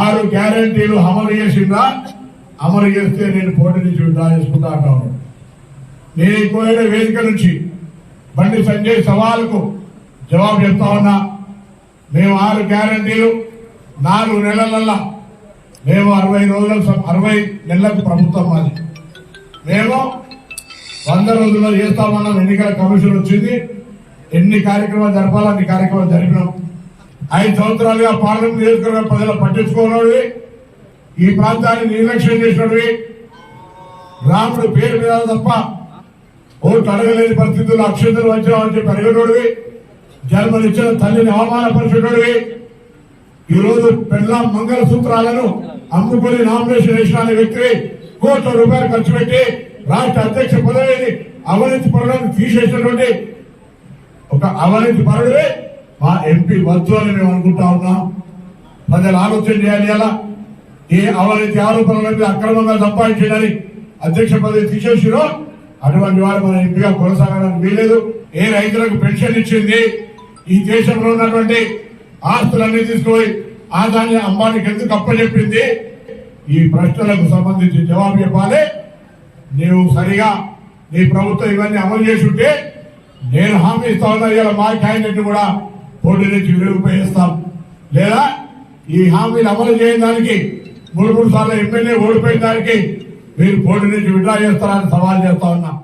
ఆరు గ్యారంటీలు అమలు చేసిందా? అమలు చేస్తే నేను పోటీ నుంచి విడ్డా చేసుకుంటా అంటాను నేను పోయిన కోరిన వేదిక నుంచి బండి సంజయ్ సవాలుకు జవాబు చెప్తా ఉన్నా. మేము ఆరు గ్యారంటీలు నాలుగు నెలలల్లా మేము అరవై రోజుల అరవై నెలలకు ప్రభుత్వం మాది. మేము వంద రోజుల్లో చేస్తామన్నాం ఎన్నికల కమిషన్ వచ్చింది. ఎన్ని కార్యక్రమాలు జరపాలో అన్ని కార్యక్రమాలు జరిపినాం. ఐదు సంవత్సరాలుగా పార్లమెంట్ నియోజకవర్గ ప్రజలు పట్టించుకోనోడివి ఈ ప్రాంతాన్ని నిర్లక్ష్యం చేసినవి రాముడు పేరు మీద తప్ప ఓట్లు అడగలేని పరిస్థితుల్లో అక్షంతలు వచ్చామని చెప్పి అడిగినోడివి జన్మనిచ్చిన తల్లిని అవమానపరిచినోడివి ఈరోజు పెళ్ళ మంగళ సూత్రాలను అమ్ముకుని నామినేషన్ వేసిన అనే వ్యక్తి కోట్ల రూపాయలు ఖర్చు పెట్టి రాష్ట్ర అధ్యక్ష పదవిని అవినీతి పరులను తీసేసినటువంటి ఒక అవినీతి పరుడే మా ఎంపీ వద్దు అని మేము అనుకుంటా ఉన్నాం. ప్రజలు ఆలోచన చేయాలి అలా ఏ అవినీతి ఆరోపణల మీద అక్రమంగా సంపాదించడానికి అధ్యక్ష పదవి తీసేసిరో అటువంటి వారు మన ఎంపీగా కొనసాగడానికి వీలేదు ఏ రైతులకు పెన్షన్ ఇచ్చింది? ఈ దేశంలో ఉన్నటువంటి ఆస్తులన్నీ తీసుకుపోయి ఆదాన్ని అంబానికి ఎందుకు అప్పచెప్పింది? ఈ ప్రశ్నలకు సంబంధించి జవాబు చెప్పాలి. నీవు సరిగా నీ ప్రభుత్వం ఇవన్నీ అమలు చేసి ఉంటే నేను హామీ ఇస్తా ఉన్నా. ఇవాళ మా క్యాండిడేట్ కూడా పోటీ నుంచి వినియోగిస్తాం లేదా ఈ హామీలు అమలు చేయడానికి మూడు మూడు సార్లు ఎమ్మెల్యే ఓడిపోయిన దానికి మీరు పోటీ నుంచి విడ్రా చేస్తారని సవాల్ చేస్తా ఉన్నాం.